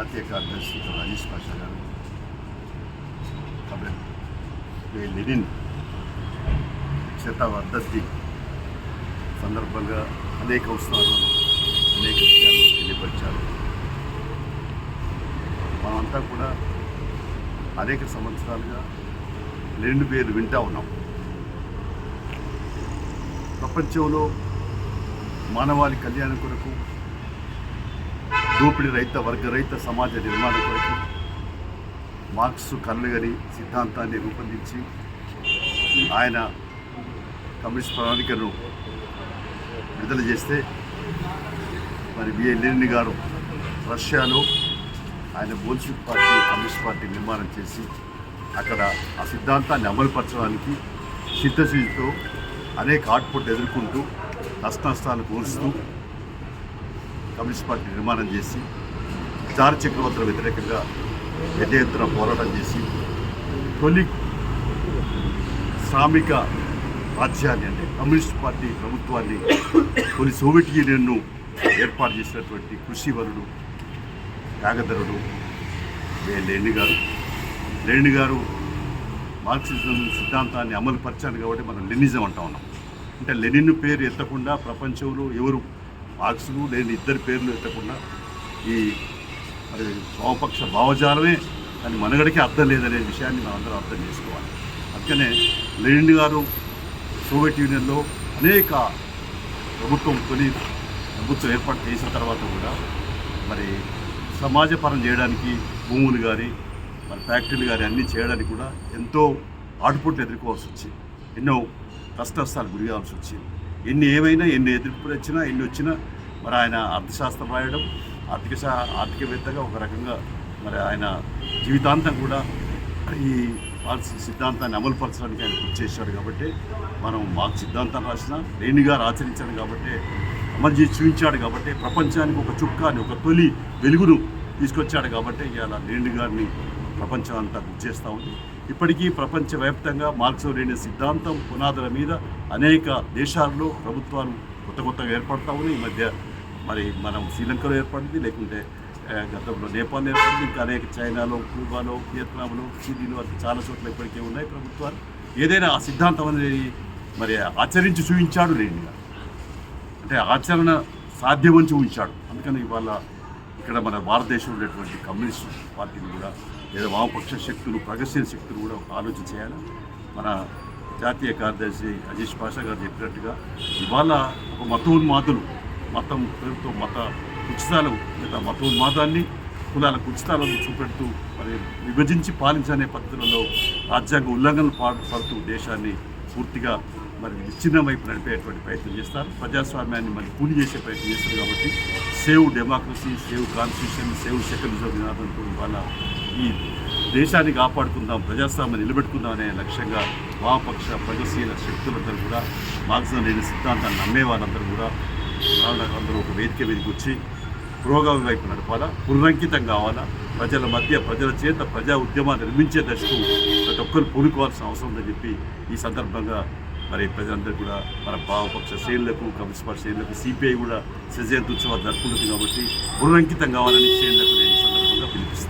జాతీయ కార్యదర్శి రజీష్ పాషా గారు కాబట్టి ఈ లెనిన్ శత సందర్భంగా అనేక ఉత్సవాలు అనేక విషయాలు తెలియపరిచారు మనమంతా కూడా అనేక సంవత్సరాలుగా లెనిన్ పేరు వింటా ఉన్నాం ప్రపంచంలో మానవాళి కళ్యాణం కొరకు దోపిడీ రహిత వర్గ రహిత సమాజ నిర్మాణం కొరకు మార్క్స్ కళ్ళగని సిద్ధాంతాన్ని రూపొందించి ఆయన కమ్యూనిస్ట్ ప్రణాళికను విడుదల చేస్తే మరి బిఏ లెనిన్ గారు రష్యాలో ఆయన బోల్షిక్ పార్టీ కమ్యూనిస్ట్ పార్టీ నిర్మాణం చేసి అక్కడ ఆ సిద్ధాంతాన్ని అమలుపరచడానికి చిత్తశుద్ధితో అనేక ఆటుపోటు ఎదుర్కొంటూ నష్ట నష్టాలు కోరుస్తూ కమ్యూనిస్ట్ పార్టీ నిర్మాణం చేసి చార చక్రవర్తుల వ్యతిరేకంగా పెద్ద ఎత్తున పోరాటం చేసి తొలి శ్రామిక రాజ్యాన్ని అంటే కమ్యూనిస్ట్ పార్టీ ప్రభుత్వాన్ని తొలి సోవియట్ యూనియన్ను ఏర్పాటు చేసినటువంటి కృషివరుడు త్యాగధరుడు వే లేని గారు. లేని గారు మార్క్సిజం సిద్ధాంతాన్ని అమలు పరిచారు కాబట్టి మనం లెనిజం అంటా ఉన్నాం. అంటే లెనిన్ పేరు ఎత్తకుండా ప్రపంచంలో ఎవరు మార్క్స్ను లేని ఇద్దరి పేర్లు ఎత్తకుండా ఈ మరి వామపక్ష భావజాలమే దాని మనగడికి అర్థం లేదనే విషయాన్ని మనం అందరం అర్థం చేసుకోవాలి. అందుకనే లెనిన్ గారు సోవియట్ యూనియన్లో అనేక ప్రభుత్వం తొలి ప్రభుత్వం ఏర్పాటు చేసిన తర్వాత కూడా మరి సమాజపరం చేయడానికి భూములు కానీ మరి ఫ్యాక్టరీలు కానీ అన్నీ చేయడానికి కూడా ఎంతో ఆటుపుట్లు ఎదుర్కోవాల్సి వచ్చింది. ఎన్నో కష్టస్థాలు గురి కావాల్సి వచ్చింది. ఎన్ని ఏమైనా ఎన్ని ఎదుర్పులు వచ్చినా ఎన్ని వచ్చినా మరి ఆయన అర్థశాస్త్రం రాయడం ఆర్థిక శా ఆర్థికవేత్తగా ఒక రకంగా మరి ఆయన జీవితాంతం కూడా ఈ మార్క్స్ సిద్ధాంతాన్ని అమలుపరచడానికి ఆయన కృషి చేశాడు కాబట్టి మనం మార్క్స్ సిద్ధాంతాన్ని రాసిన లేని గారు ఆచరించాడు కాబట్టి అమలు చేసి చూపించాడు కాబట్టి ప్రపంచానికి ఒక చుక్కాని ఒక తొలి వెలుగును తీసుకొచ్చాడు కాబట్టి ఇవాళ లేని గారిని ప్రపంచం అంతా గుర్తు చేస్తూ ఉంది. ఇప్పటికీ ప్రపంచవ్యాప్తంగా మార్క్స్ లేని సిద్ధాంతం పునాదుల మీద అనేక దేశాల్లో ప్రభుత్వాలు కొత్త కొత్తగా ఏర్పడతా ఉన్నాయి. ఈ మధ్య మరి మనం శ్రీలంకలో ఏర్పడింది లేకుంటే గతంలో నేపాల్ ఏర్పడింది ఇంకా అనేక చైనాలో క్యూబాలో వియత్నాంలో చిలీలో అట్లా చాలా చోట్ల ఇప్పటికే ఉన్నాయి ప్రభుత్వాలు. ఏదైనా ఆ సిద్ధాంతం అనేది మరి ఆచరించి చూపించాడు లేని అంటే ఆచరణ సాధ్యమని చూపించాడు. అందుకని ఇవాళ ఇక్కడ మన భారతదేశంలో ఉన్నటువంటి కమ్యూనిస్ట్ పార్టీలు కూడా లేదా వామపక్ష శక్తులు ప్రగతిశీల శక్తులు కూడా ఒక ఆలోచన చేయాలి. మన జాతీయ కార్యదర్శి అజీష్ పాషా గారు చెప్పినట్టుగా ఇవాళ ఒక మతోన్మాదులు మతం పేరుతో మత కుచితాలు లేదా మతోన్మాదాన్ని కులాల కుచితాలను చూపెడుతూ మరి విభజించి పాలించనే పద్ధతులలో రాజ్యాంగ ఉల్లంఘనలు పాడు పడుతూ దేశాన్ని పూర్తిగా మరి విచ్ఛిన్న వైపు నడిపేటువంటి ప్రయత్నం చేస్తారు. ప్రజాస్వామ్యాన్ని మరి కూలి చేసే ప్రయత్నం చేస్తారు కాబట్టి save democracy save constitution save secularism నినాదంతో వాళ్ళ ఈ దేశాన్ని కాపాడుకుందాం ప్రజాస్వామ్యం నిలబెట్టుకుందాం అనే లక్ష్యంగా వామపక్ష ప్రగతిశీల శక్తులందరూ కూడా మార్క్సిజం లేని సిద్ధాంతాన్ని నమ్మే వాళ్ళందరూ కూడా అందరూ ఒక వేదిక మీదకి వచ్చి పురోగమి వైపు నడపాలా? పునరంకితం కావాలా? ప్రజల మధ్య ప్రజల చేత ప్రజా ఉద్యమాన్ని నిర్మించే దశకు ప్రతి ఒక్కరు పూనుకోవాల్సిన అవసరం ఉందని చెప్పి ఈ సందర్భంగా మరి ప్రజలందరూ కూడా మన భావపక్ష శ్రేణులకు కమ్యూనిస్ట్ పార్టీ శ్రేణులకు సిపిఐ కూడా సజయంత ఉత్సవాలు జరుపుకుంటుంది కాబట్టి పునరంకితం కావాలని శ్రేణులకు నేను సందర్భంగా పిలిపిస్తాను.